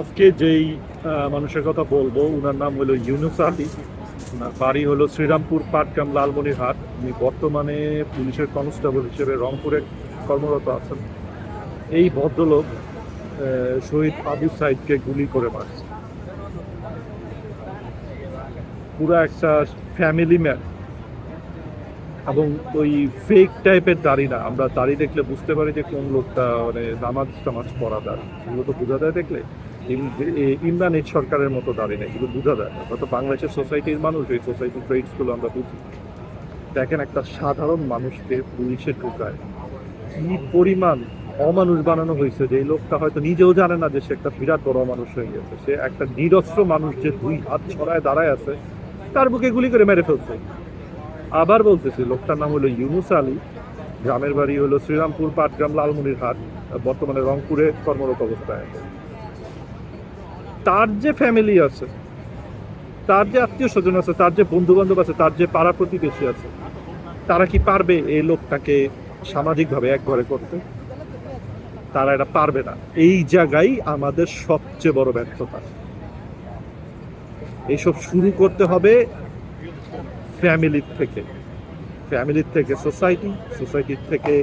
আজকে যেই মানুষের কথা বলব ওনার নাম হলো ইউনুস আলী। ওনার বাড়ি হলো শ্রীরামপুর, পাটগ্রাম, লালমনিরহাট। উনি বর্তমানে পুলিশের কনস্টেবল হিসেবে রংপুরে কর্মরত আছেন। এই ভদ্রলোক শহীদ আবু সাইদকে গুলি করে মারছে। পুরো একটা ফ্যামিলি ম্যান এবং ওই ফেক টাইপের দাড়ি না। আমরা দাড়ি দেখলে বুঝতে পারি যে কোন লোকটা মানে নামাজ টামাজ পড়া দাঁড়। এগুলো তো বোঝা যায় দেখলে। ইমরান এইচ সরকারের মতো দাঁড়িয়ে নেই, এগুলো বোঝা যায় হয়তো বাংলাদেশের সোসাইটির মানুষ, এই সোসাইটির ট্রেডসগুলো আমরা বুঝি। দেখেন একটা সাধারণ মানুষকে পুলিশে ঢুকায়। কি পরিমাণ অমানুষ বানানো হয়েছে যে এই লোকটা হয়তো নিজেও জানে না যে সে একটা বিরাট বড় মানুষ হয়ে গেছে। সে একটা নিরস্ত্র মানুষ যে দুই হাত ছড়ায় দাঁড়ায় আছে, তার বুকে গুলি করে মেরে ফেলছে। আবার বলতেছি, লোকটার নাম হলো ইউনুস আলী, গ্রামের বাড়ি হলো শ্রীরামপুর, পাটগ্রাম, লালমনিরহাট, বর্তমানে রংপুরে কর্মরত অবস্থায় আছে। তার যে ফ্যামিলি আছে, তার যে আত্মীয় স্বজন আছে, তার যে বন্ধু বান্ধব আছে, তার যে পাড়া প্রতিবেশী আছে, তারা কি পারবে এই লোকটাকে সামাজিকভাবে এক ঘরে করতে? তারা এটা পারবে না। এই জায়গায় আমাদের সবচেয়ে বড় ব্যর্থতা। এইসব শুরু করতে হবে ফ্যামিলির থেকে ফ্যামিলির থেকে সোসাইটি সোসাইটির থেকে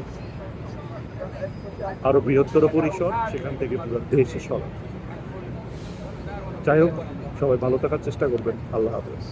আরও বৃহত্তর পরিসর, সেখান থেকে পুরো দেশে সব যাই হোক, সবাই ভালো থাকার চেষ্টা করবেন। আল্লাহ হাফেজ।